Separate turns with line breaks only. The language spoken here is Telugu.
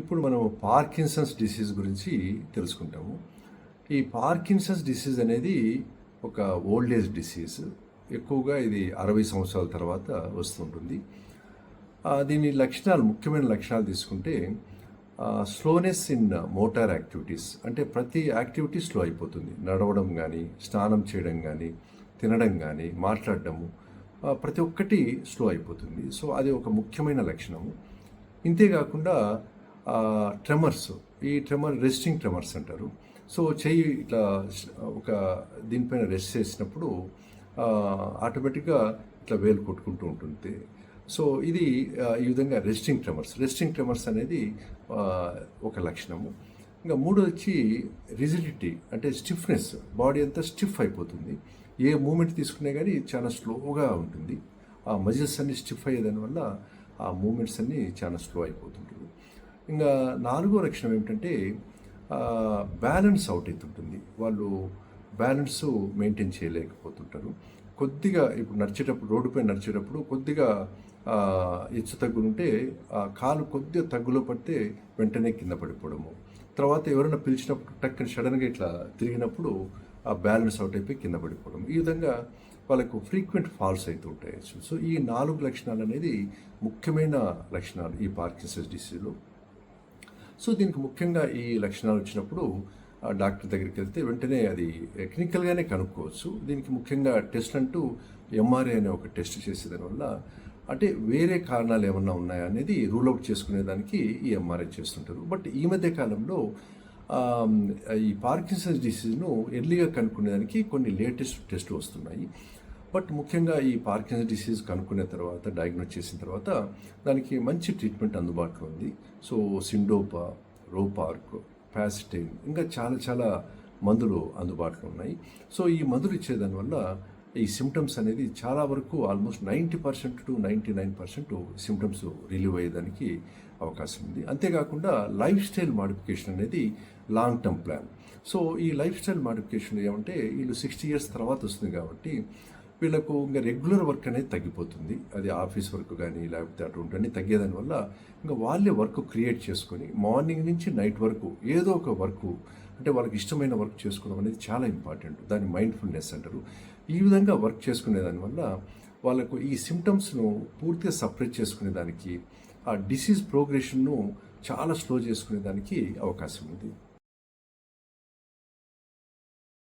ఇప్పుడు మనం పార్కిన్సన్స్ డిసీజ్ గురించి తెలుసుకుంటాము. ఈ పార్కిన్సన్స్ డిసీజ్ అనేది ఒక ఓల్డ్ ఏజ్ డిసీజ్. ఎక్కువగా ఇది అరవై సంవత్సరాల తర్వాత వస్తుంటుంది. దీని లక్షణాలు ముఖ్యమైన లక్షణాలు తీసుకుంటే స్లోనెస్ ఇన్ మోటార్ యాక్టివిటీస్ అంటే ప్రతి యాక్టివిటీ స్లో అయిపోతుంది. నడవడం కానీ స్నానం చేయడం కానీ తినడం కానీ మాట్లాడడము ప్రతి ఒక్కటి స్లో అయిపోతుంది. సో అది ఒక ముఖ్యమైన లక్షణము. ఇంతేకాకుండా ట్రెమర్స్ ఈ ట్రెమర్ రెస్టింగ్ ట్రెమర్స్ అంటారు. సో చెయ్యి ఇట్లా ఒక దీనిపైన రెస్ట్ చేసినప్పుడు ఆటోమేటిక్గా ఇట్లా వేలు కొట్టుకుంటూ ఉంటుంది. సో ఇది ఈ విధంగా రెస్టింగ్ ట్రెమర్స్. రెస్టింగ్ ట్రెమర్స్ అనేది ఒక లక్షణము. ఇంకా మూడు వచ్చి రిజిడిటీ అంటే స్టిఫ్నెస్. బాడీ అంతా స్టిఫ్ అయిపోతుంది. ఏ మూమెంట్ తీసుకునే కానీ చాలా స్లోగా ఉంటుంది. ఆ మజిల్స్ అన్ని స్టిఫ్ అయ్యేదాని వల్ల ఆ మూమెంట్స్ అన్నీ చాలా స్లో అయిపోతుంటుంది ఇంకా నాలుగో లక్షణం ఏమిటంటే బ్యాలెన్స్ అవుట్ అవుతుంటుంది. వాళ్ళు బ్యాలెన్స్ మెయింటైన్ చేయలేకపోతుంటారు. కొద్దిగా ఇప్పుడు నడిచేటప్పుడు రోడ్డుపై నడిచేటప్పుడు కొద్దిగా ఆ, హెచ్చు తగ్గులుంటే ఆ కాలు కొద్దిగా తగ్గులో పడితే వెంటనే కింద పడిపోవడము. తర్వాత ఎవరైనా పిలిచినప్పుడు టక్కని సడన్గా ఇట్లా తిరిగినప్పుడు ఆ బ్యాలెన్స్ అవుట్ అయిపోయి కింద పడిపోవడం. ఈ విధంగా వాళ్ళకు ఫ్రీక్వెంట్ ఫాల్స్ అవుతూ ఉంటాయి. సో ఈ నాలుగు లక్షణాలు అనేది ముఖ్యమైన లక్షణాలు ఈ పార్కిన్సన్స్ డిసీజ్లో. సో దీనికి ముఖ్యంగా ఈ లక్షణాలు వచ్చినప్పుడు డాక్టర్ దగ్గరికి వెళ్తే వెంటనే అది క్లినికల్గానే కనుక్కోవచ్చు. దీనికి ముఖ్యంగా టెస్ట్ అంటూ ఎంఆర్ఐ అనే ఒక టెస్ట్ చేసేదానివల్ల అంటే వేరే కారణాలు ఏమన్నా ఉన్నాయా అనేది రూల్ అవుట్ చేసుకునేదానికి ఈ ఎంఆర్ఐ చేస్తుంటారు. బట్ ఈ మధ్య కాలంలో ఈ పార్కిన్సన్స్ డిసీజ్ను ఎర్లీగా కనుక్కునేదానికి కొన్ని లేటెస్ట్ టెస్టులు వస్తున్నాయి. బట్ ముఖ్యంగా ఈ పార్కిన్స్ డిసీజ్ కనుక్కున్న తర్వాత డయాగ్నోస్ చేసిన తర్వాత దానికి మంచి ట్రీట్మెంట్ అందుబాటులో ఉంది. సో సిండోపా రోపార్క్ ప్యాసిటైన్ ఇంకా చాలా చాలా మందులు అందుబాటులో ఉన్నాయి. సో ఈ మందులు ఇచ్చేదాని వల్ల ఈ సిమ్టమ్స్ అనేది చాలా వరకు almost ninety percent to ninety nine percent symptoms relieve అయ్యేదానికి అవకాశం ఉంది. అంతేకాకుండా లైఫ్ స్టైల్ మాడిఫికేషన్ అనేది లాంగ్ టర్మ్ ప్లాన్. సో ఈ లైఫ్ స్టైల్ మాడిఫికేషన్ ఏమంటే వీళ్ళు సిక్స్టీ ఇయర్స్ తర్వాత వస్తుంది కాబట్టి వీళ్ళకు ఇంకా రెగ్యులర్ వర్క్ అనేది తగ్గిపోతుంది. అది ఆఫీస్ వర్క్ కానీ లేకపోతే అటువంటి అన్ని తగ్గేదాని వల్ల ఇంకా వాళ్ళే వర్క్ క్రియేట్ చేసుకొని మార్నింగ్ నుంచి నైట్ వరకు ఏదో ఒక వర్క్ అంటే వాళ్ళకి ఇష్టమైన వర్క్ చేసుకోవడం అనేది చాలా ఇంపార్టెంట్ దాన్ని మైండ్ఫుల్నెస్ అంటారు. ఈ విధంగా వర్క్ చేసుకునే దానివల్ల వాళ్ళకు ఈ సిమ్టమ్స్ను పూర్తిగా సపరేట్ చేసుకునే దానికి ఆ డిసీజ్ ప్రోగ్రెషన్ను చాలా స్లో చేసుకునే దానికి అవకాశం ఉంది.